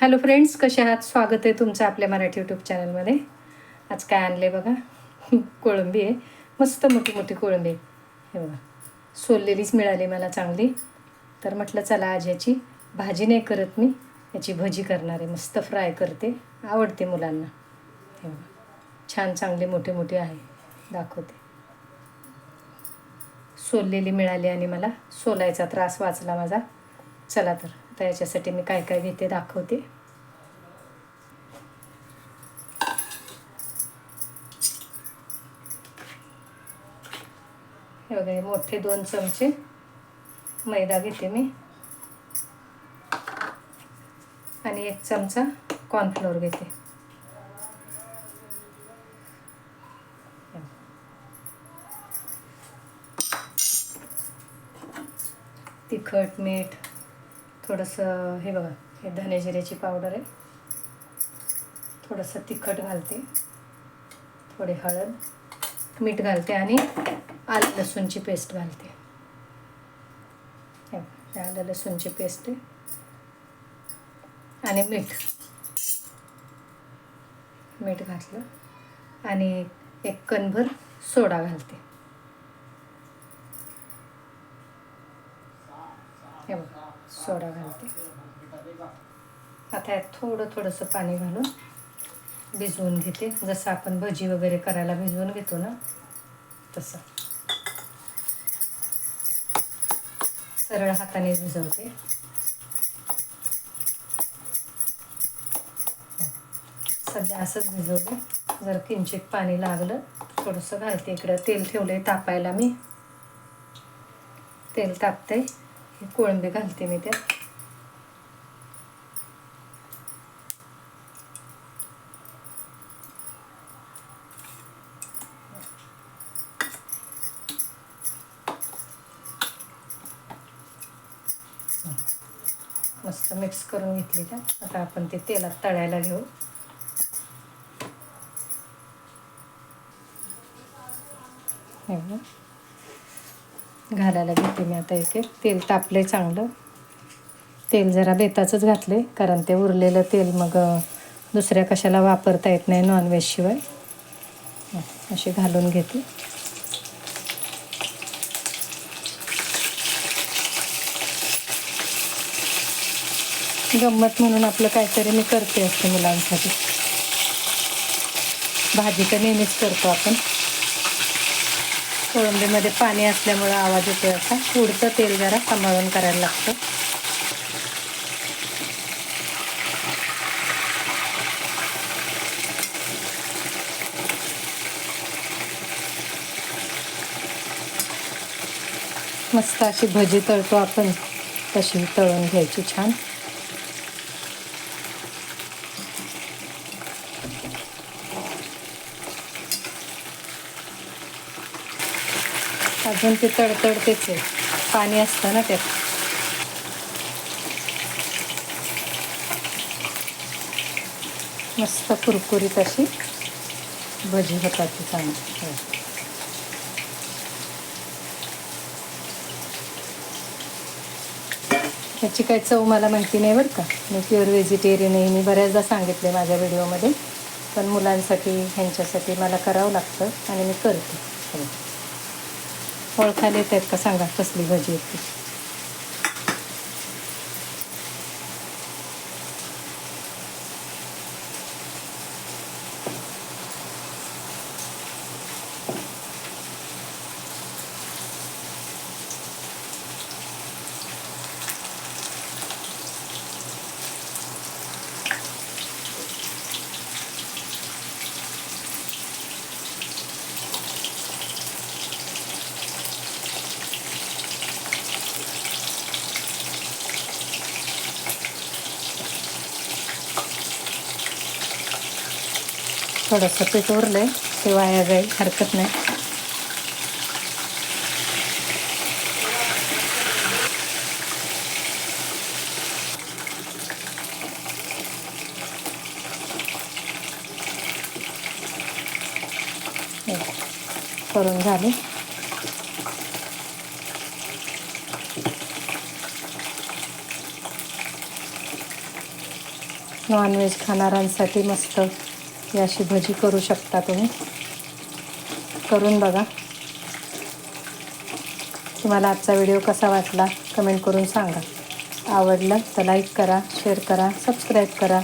Hello friends कसे आहात? स्वागत आहे तुमचं आपल्या मराठी यूट्यूब चॅनलमध्ये आज काय आणले बघा? कोळंबी आहे. मस्त मोठी मोठी कोळंबी आहे. हे बघा. सोललेलीच मिळाली मला चांगली. तर म्हटलं चला आज याची भाजी नाही करत मी. याची भजी करणार आहे. मस्त फ्राय करते. आवडते मुलांना. हे बघा. छान चांगली मोठी मोठी आहे. दाखवते. सोललेली मिळाली आणि मला सोलायचा त्रास वाचला माझा. चला तर. आता याच्यासाठी मी काय काय घेते दाखवते. हे बघा हे मोठे दोन चमचे मैदा घेते मी. आणि एक चमचा कॉर्नफ्लोअर घेते. तिखट मीठ थोडंसं हे बघा हे धने जिऱ्याची पावडर आहे. थोडंसं तिखट घालते. थोडे हळद मीठ घालते आणि आलं लसूणची पेस्ट घालते. आलं लसूणची पेस्ट आहे आणि मीठ. मीठ घातलं आणि एक कणभर सोडा घालते. हे बघा. सोडा घालते. आता यात थोडं थोडंसं पाणी घालून भिजवून घेते. जसं आपण भजी वगैरे करायला भिजवून घेतो ना तसं. सरळ हाताने भिजवते. सध्या असंच भिजवले जर किंचित पाणी लागलं थोडंसं घालते. इकडं तेल ठेवलं आहे तापायला मी. तेल तापतंय. कोळंबी घालते मी त्यात मस्त मिक्स करून घेतली का? आता आपण ते तेलात तळायला घेऊ. हे घालायला घेते मी आता एक एक. तेल तापले चांगलं. तेल जरा बेताचंच घातले कारण ते उरलेलं तेल मग दुसऱ्या कशाला वापरता येत नाही नॉनव्हेजशिवाय असे घालून घेते. गंमत म्हणून आपलं काहीतरी मी करते असते मुलांसाठी. भाजी तर नेहमीच करतो आपण. कोळंबीमध्ये पाणी असल्यामुळं आवाज येतो असा. पुढचं तेल जरा सांभाळून करायला लागतं. मस्त अशी भजी तळतो आपण. तशी तळून घ्यायची छान. अजून ते तडतडतेच आहे पाणी असतं ना त्यात. मस्त कुरकुरीत अशी भजी होतात ती चांगली. हो. काय काही चव मला माहिती नाही बरं का. मी प्युअर व्हेजिटेरियन आहे मी बऱ्याचदा सांगितले माझ्या व्हिडिओमध्ये पण मुलांसाठी ह्यांच्यासाठी मला करावं लागतं आणि मी करते. हो. फळ ओळखायला येत आहेत का सांगा कसली भजी येते थोडंसं पीठ उरलं आहे ते वाया जाईल हरकत नाही. करून झाले. नॉनव्हेज खाणाऱ्यांसाठी मस्त. ही अशी भजी करू शकता तुम्ही. करून बघा. तुम्हाला आजचा व्हिडिओ कसा वाटला कमेंट करून सांगा. आवडलं तर लाईक करा शेअर करा सबस्क्राईब करा.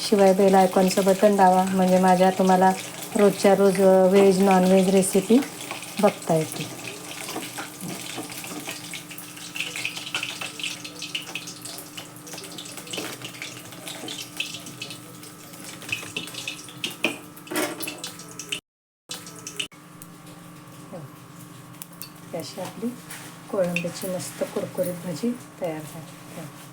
शिवाय बेल आयकॉनचं बटन दावा म्हणजे माझ्या तुम्हाला रोजच्या रोज व्हेज नॉनव्हेज रेसिपी बघता येतील ही अशी आपली कोळंबीची मस्त कुरकुरीत भजी तयार झाली.